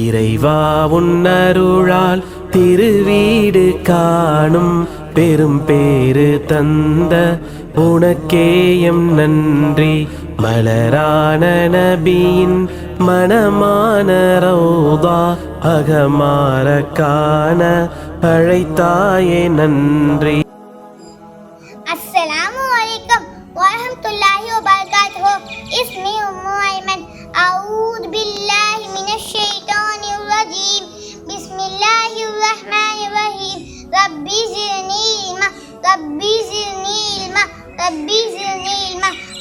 இறைவா உன்னருளால் திருவீடு காணும் பெரும் பேரு தந்த உனக்கேயம் நன்றி. மலரான நபியின் மனமான ரௌதா அகமாற காண அழைத்தாயே நன்றி. ربي நீல்மா علما ربي زدني علما ரப்பி சிறுநி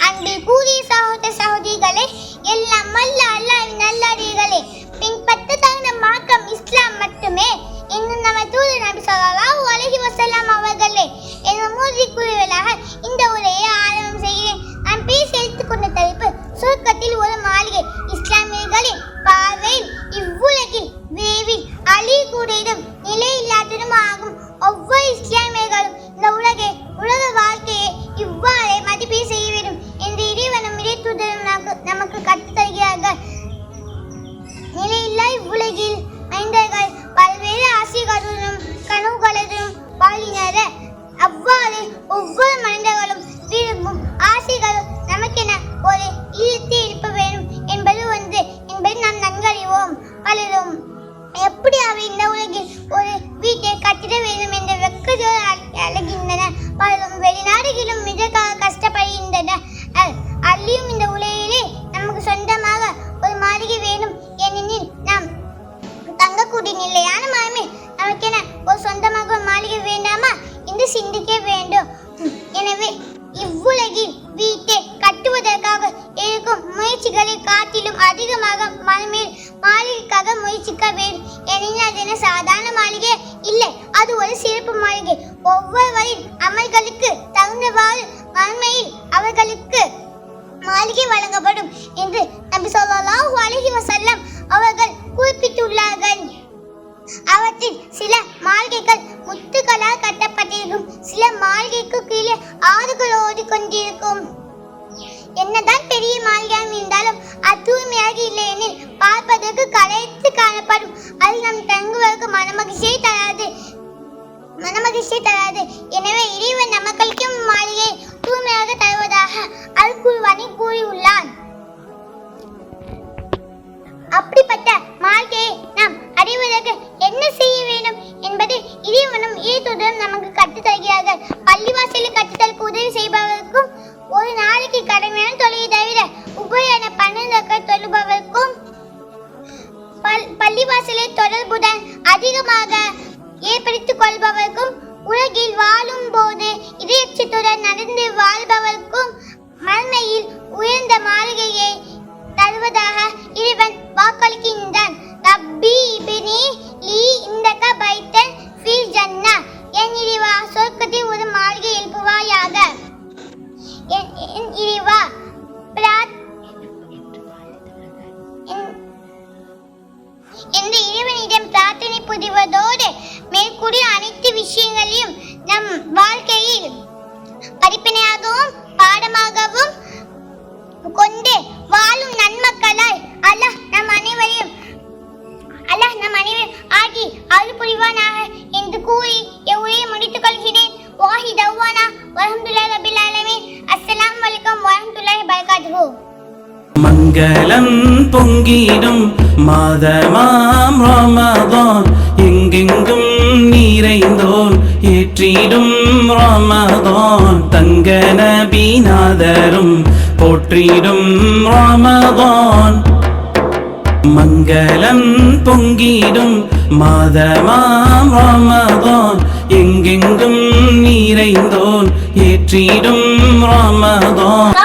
அன்பில் கூறி சகோதர சகோதரிகளே எல்லாம் வல்ல அல்லாவின் நல்லடிகளே பின்பற்ற தகுந்த மார்க்கம் இஸ்லாம் மட்டுமே. இன்னும் நம்ம தூது நபி சொல்லலாம் அழகி வசலாம் அவர்களே என மூர்த்தி கூறுவதாக இந்த உரையை ஆரம்பம் செய்கிறேன். நான் பேசி எடுத்துக்கொண்ட தலைப்பு சுருக்கத்தில் ஒரு வளரும் எப்படி அவை இந்த உலகில் ஒரு வீட்டை கட்டிட வேண்டும் என்ற வெக்கத்தோடு அழகின்றன? பலரும் வெளிநாடுகளிலும் மிக கஷ்டப்படுகின்றன. அள்ளியும் இந்த உலகிலே நமக்கு சொந்தமாக ஒரு மாளிகை வேண்டும். ஏனெனில் நாம் தங்கக்கூடிய நிலையான மாமே நமக்கென ஒரு சொந்தமாக ஒரு மாளிகை வேண்டாமா? என்று சிந்திக்க வேண்டும். முயற்சிக்க வேண்டும் ஏனெனில் அது என்ன சாதாரண மாளிகை? இல்லை அது ஒரு சிறப்பு மாளிகை. ஒவ்வொருவரின் அமல்களுக்கு தகுந்தவாறு மறுமையில் அவர்களுக்கு மாளிகை வழங்கப்படும் என்று நபி ஸல்லல்லாஹு அலைஹி வசல்லம் அவர்கள் குறிப்பிட்டுள்ளார்கள். அவற்றில் சில மாளிகைகள் முத்துக்களால் கட்டப்பட்டிருக்கும். சில மாளிகைக்கு கீழே ஆறுகள் ஓடிக்கொண்டிருக்கும். என்னதான் பெரிய மாளிகையாக மனமகிழ்ச்சியை தராது. எனவே இறைவன் நமக்களிக்கும் மாளிகை தூய்மையாக தருவதாக அல் குர்வானி கூறியுள்ளான். அப்படிப்பட்ட மாளிகையை நாம் அடைவதற்கு என்ன செய்ய வேண்டும் என்பது இறைவனும் ஈத்துடன் நமக்கு கற்றுத் தருகிறார்கள். பள்ளிவாசலில் கற்றுத்தலுக்கு உதவி செய்பவருக்கும் ஒரு நாளைக்கு கடமையான தொழிலை தவிர உபரியான பன்னெண்டு தொழுபவருக்கும் பல் பள்ளிவாசலை தொடர்புடன் அதிகமாக ஏற்படுத்திக் கொள்பவர்க்கும் உலகில் வாழும் போது இதயச்சத்துடன் நடந்து வாழ்பவர்க்கும் மண்மையில் உயர்ந்த மாளிகையை தருவதாக இறைவன் வாக்களிக்கின்றான். ரப்பி இபினி லீ இந்தக பைத்தன் ஃபில் ஜன்னா. என் இறைவா சொர்க்கத்தில் ஒரு மாளிகை எழுப்புவாயாக. என் என் இறைவா பிராத் என் இறைவனிடம் பிரார்த்தனை புரிவதோடு மேற்கூறிய அனைத்து விஷயங்களையும் நம் வாழ்க்கையில் படிப்பினையாகவும் பாடமாகவும் கொண்டு வாழும் நன்மக்களாய் அல்லாஹ் நம் அனைவரையும் அல்லாஹ் நம் அனைவரும் ஆகி அருள் புரிவானாக என்று கூறி என் உரையை முடித்துக் கொள்கிறேன். வாஹி தவ்வானா வரஹமத்துல்லாஹி ரபில் ஆலமீன். அஸ்ஸலாமு வலைக்கம் வரஹமத்துல்லாஹி வபரகாத்துஹு. மங்களம் பொங்கிடும் மாதமாம் ரமதான். எங்கெங்கும் போற்றிடும் ரமதான் தங்க நபிநாதரும் போற்றிடும் ரமதான் மங்களம் பொங்கிடும் மாதமாம் ரமதான் எங்கெங்கும் நிறைந்தோன் ஏற்றிடும் ரமதான்